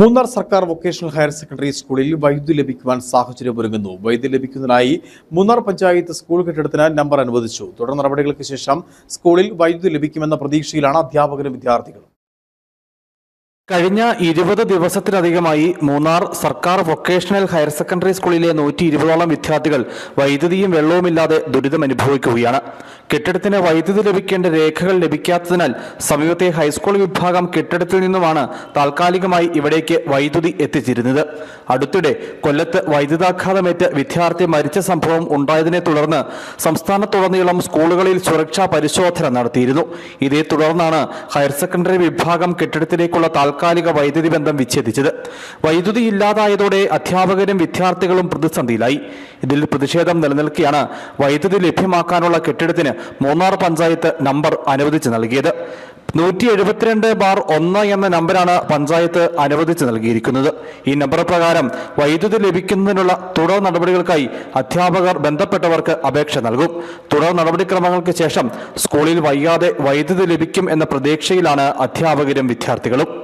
മൂന്നാർ സർക്കാർ vocational higher secondary സ്കൂളിൽ വൈദ്യുതി ലഭിക്കുവാൻ സാഹചര്യം ഒരുങ്ങുന്നു. വൈദ്യുതി ലഭിക്കുന്നതിനായി മൂന്നാർ പഞ്ചായത്ത് സ്കൂൾ കെട്ടിടത്തിന് നമ്പർ അനുവദിച്ചു. തുടർ നടപടികൾക്ക് ശേഷം സ്കൂളിൽ വൈദ്യുതി ലഭിക്കുമെന്ന പ്രതീക്ഷയിലാണ് അധ്യാപകരും വിദ്യാർത്ഥികളും. കഴിഞ്ഞ ഇരുപത് ദിവസത്തിലധികമായി മൂന്നാർ സർക്കാർ വൊക്കേഷണൽ ഹയർ സെക്കൻഡറി സ്കൂളിലെ നൂറ്റി ഇരുപതോളം വിദ്യാർത്ഥികൾ വൈദ്യുതിയും വെള്ളവുമില്ലാതെ ദുരിതം അനുഭവിക്കുകയാണ്. കെട്ടിടത്തിന് വൈദ്യുതി ലഭിക്കേണ്ട രേഖകൾ ലഭിക്കാത്തതിനാൽ സമീപത്തെ ഹൈസ്കൂൾ വിഭാഗം കെട്ടിടത്തിൽ നിന്നുമാണ് താൽക്കാലികമായി ഇവിടേക്ക് വൈദ്യുതി എത്തിച്ചിരുന്നത്. അടുത്തിടെ കൊല്ലത്ത് വൈദ്യുതാഘാതമേറ്റ് വിദ്യാർത്ഥി മരിച്ച സംഭവം ഉണ്ടായതിനെ തുടർന്ന് സംസ്ഥാനത്തുടനീളം സ്കൂളുകളിൽ സുരക്ഷാ പരിശോധന നടത്തിയിരുന്നു. ഇതേ തുടർന്നാണ് ഹയർ സെക്കൻഡറി വിഭാഗം കെട്ടിടത്തിലേക്കുള്ള താൽക്കാലിക വൈദ്യുതി ബന്ധം വിച്ഛേദിച്ചത്. വൈദ്യുതി ഇല്ലാതായതോടെ അധ്യാപകരും വിദ്യാർത്ഥികളും പ്രതിസന്ധിയിലായി. ഇതിൽ പ്രതിഷേധം നിലനിൽക്കെയാണ് വൈദ്യുതി ലഭ്യമാക്കാനുള്ള കെട്ടിടത്തിന് മൂന്നാർ പഞ്ചായത്ത് നമ്പർ അനുവദിച്ചു നൽകിയത്. നൂറ്റി എഴുപത്തിരണ്ട് ബാർ ഒന്ന് എന്ന നമ്പരാണ് പഞ്ചായത്ത് അനുവദിച്ച് നൽകിയിരിക്കുന്നത്. ഈ നമ്പർ പ്രകാരം വൈദ്യുതി ലഭിക്കുന്നതിനുള്ള തുടർ നടപടികൾക്കായി അധ്യാപകർ ബന്ധപ്പെട്ടവർക്ക് അപേക്ഷ നൽകും. തുടർ നടപടിക്രമങ്ങൾക്ക് ശേഷം സ്കൂളിൽ വൈകാതെ വൈദ്യുതി ലഭിക്കും എന്ന പ്രതീക്ഷയിലാണ് അധ്യാപകരും വിദ്യാർത്ഥികളും.